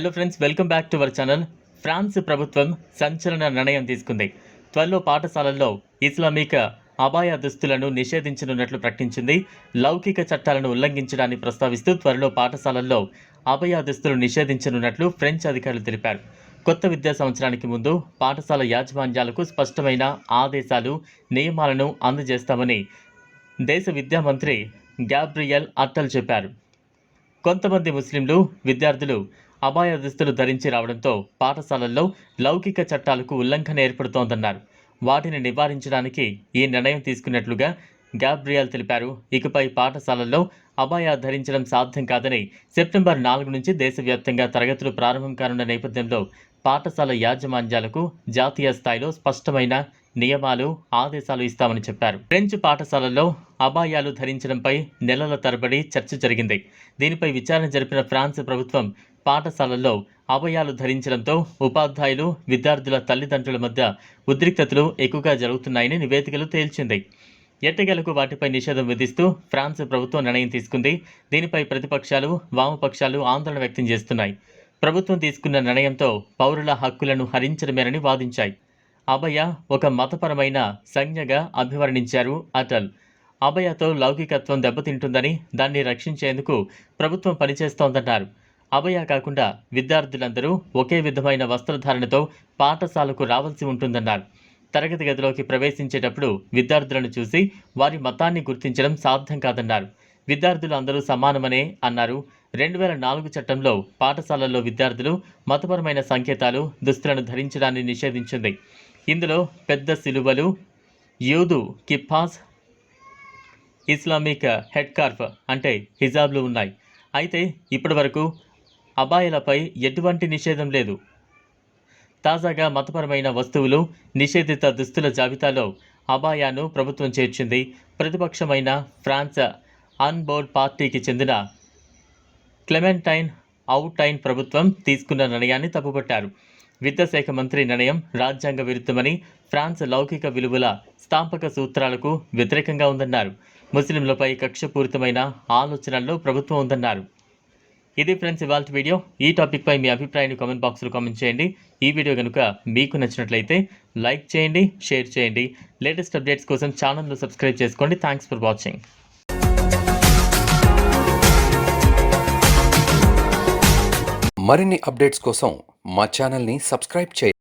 Hello friends welcome back to our channel France ప్రభుత్వం సంచలన నిర్ణయం తీసుకుంది. త్వరలో పాఠశాలల్లో ఇస్లామిక్ అబాయ దుస్తులను నిషేధించనున్నట్లు ప్రకటించింది. లౌకిక చట్టాలను ఉల్లంఘించడాన్ని ప్రస్తావిస్తూ త్వరలో పాఠశాలల్లో అభయ దుస్తులు నిషేధించనున్నట్లు ఫ్రెంచ్ అధికారులు తెలిపారు. కొత్త విద్యా సంవత్సరానికి ముందు పాఠశాల యాజమాన్యాలకు స్పష్టమైన ఆదేశాలు నియమాలను అందజేస్తామని దేశ విద్యా మంత్రి గ్యాబ్రియల్ అట్టల్ చెప్పారు. కొంతమంది ముస్లింలు విద్యార్థులు అబాయ దుస్తులు ధరించి రావడంతో పాఠశాలల్లో లౌకిక చట్టాలకు ఉల్లంఘన ఏర్పడుతోందన్నారు. వాటిని నివారించడానికి ఈ నిర్ణయం తీసుకున్నట్లుగా గాబ్రియల్ తెలిపారు. ఇకపై పాఠశాలల్లో అబాయా ధరించడం సాధ్యం కాదని సెప్టెంబర్ నాలుగు నుంచి దేశవ్యాప్తంగా తరగతులు ప్రారంభం కానున్న నేపథ్యంలో పాఠశాల యాజమాన్యాలకు జాతీయ స్థాయిలో స్పష్టమైన నియమాలు ఆదేశాలు ఇస్తామని చెప్పారు. ఫ్రెంచ్ పాఠశాలల్లో అబాయాలు ధరించడంపై నెలల తరబడి చర్చ జరిగింది. దీనిపై విచారణ జరిపిన ఫ్రాన్స్ ప్రభుత్వం పాఠశాలల్లో అభయాలు ధరించడంతో ఉపాధ్యాయులు విద్యార్థుల తల్లిదండ్రుల మధ్య ఉద్రిక్తతలు ఎక్కువగా జరుగుతున్నాయని నివేదికలు తేల్చింది. ఎట్టగలకు వాటిపై నిషేధం విధిస్తూ ఫ్రాన్స్ ప్రభుత్వం నిర్ణయం తీసుకుంది. దీనిపై ప్రతిపక్షాలు వామపక్షాలు ఆందోళన వ్యక్తం చేస్తున్నాయి. ప్రభుత్వం తీసుకున్న నిర్ణయంతో పౌరుల హక్కులను హరించడమేనని వాదించాయి. అభయ ఒక మతపరమైన సంజ్ఞగా అభివర్ణించారు అటల్. అభయతో లౌకికత్వం దెబ్బతింటుందని దాన్ని రక్షించేందుకు ప్రభుత్వం పనిచేస్తోందన్నారు. అభయ కాకుండా విద్యార్థులందరూ ఒకే విధమైన వస్త్రధారణతో పాఠశాలకు రావాల్సి ఉంటుందన్నారు. తరగతి గదిలోకి ప్రవేశించేటప్పుడు విద్యార్థులను చూసి వారి మతాన్ని గుర్తించడం సాధ్యం కాదన్నారు. విద్యార్థులు అందరూ సమానమనే అన్నారు. రెండు వేల నాలుగు చట్టంలో పాఠశాలల్లో విద్యార్థులు మతపరమైన సంకేతాలు దుస్తులను ధరించడాన్ని నిషేధించింది. ఇందులో పెద్ద సిలువలు యూదు కిప్పాస్ ఇస్లామిక్ హెడ్ కార్ఫ్ అంటే హిజాబ్లు ఉన్నాయి. అయితే ఇప్పటివరకు అబాయిలపై ఎటువంటి నిషేధం లేదు. తాజాగా మతపరమైన వస్తువులు నిషేధిత దుస్తుల జాబితాలో అబాయాను ప్రభుత్వం చేర్చింది. ప్రతిపక్షమైన ఫ్రాన్స్ అన్బోర్డ్ పార్టీకి చెందిన క్లెమెంటైన్ అవుటైన్ ప్రభుత్వం తీసుకున్న నిర్ణయాన్ని తప్పుపట్టారు. విద్యాశాఖ మంత్రి నిర్ణయం రాజ్యాంగ విరుద్ధమని ఫ్రాన్స్ లౌకిక విలువల స్థాపక సూత్రాలకు వ్యతిరేకంగా ఉందన్నారు. ముస్లింలపై కక్షపూరితమైన ఆలోచనల్లో ప్రభుత్వం ఉందన్నారు. ఇది ఫ్రెండ్స్ ఇవాళ వీడియో. ఈ టాపిక్పై మీ అభిప్రాయాన్ని కామెంట్ బాక్స్లో కామెంట్ చేయండి. ఈ వీడియో కనుక మీకు నచ్చినట్లయితే లైక్ చేయండి షేర్ చేయండి. లేటెస్ట్ అప్డేట్స్ కోసం ఛానల్ను సబ్స్క్రైబ్ చేసుకోండి. థ్యాంక్స్ ఫర్ వాచింగ్ మరిన్ని అప్డేట్స్ కోసం మా ఛానల్ని సబ్స్క్రైబ్ చేయండి.